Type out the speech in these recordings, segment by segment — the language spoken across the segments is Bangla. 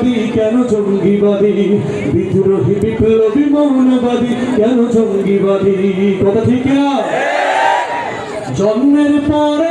মৌলবাদী কেন জঙ্গিবাদী? বিদ্রোহী বিপ্লবী মৌলবাদী কেন জঙ্গিবাদী? কথা ঠিক না জন্মের পরে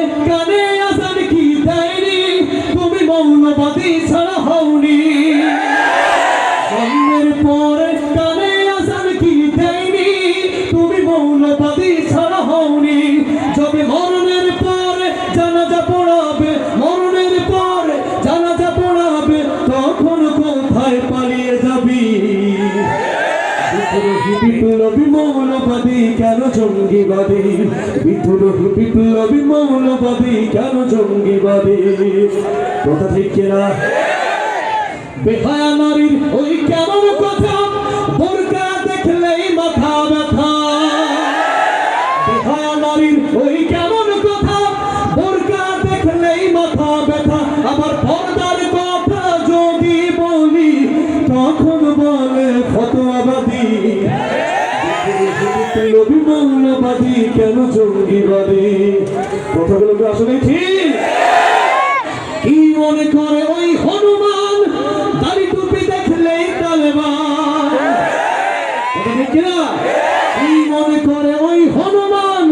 বিপ্লবী কেন জঙ্গিবাদী? বিদ্রোহী বিপ্লবী মৌলবাদী কেন জঙ্গিবাদী? কথা ঠিক বেহায়া নারীর ওই কেমন কথা? বোরকা দেখলেই মাথা ব্যথা। বেহায়া নারীর ওই কেমন কথা? বোরকা দেখলেই মাথা ব্যথা। আবার বিপ্লবী মৌলবাদী কেন জঙ্গিবাদী কথাগুলো কি আসলে ঠিক? কি মনে করে ওই হনুমান? দাড়ি টুপি দেখলেই তালেবান। কি মনে করে ওই হনুমান?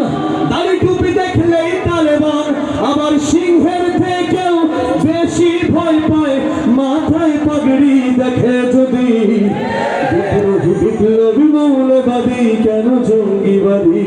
জঙ্গিবাদী।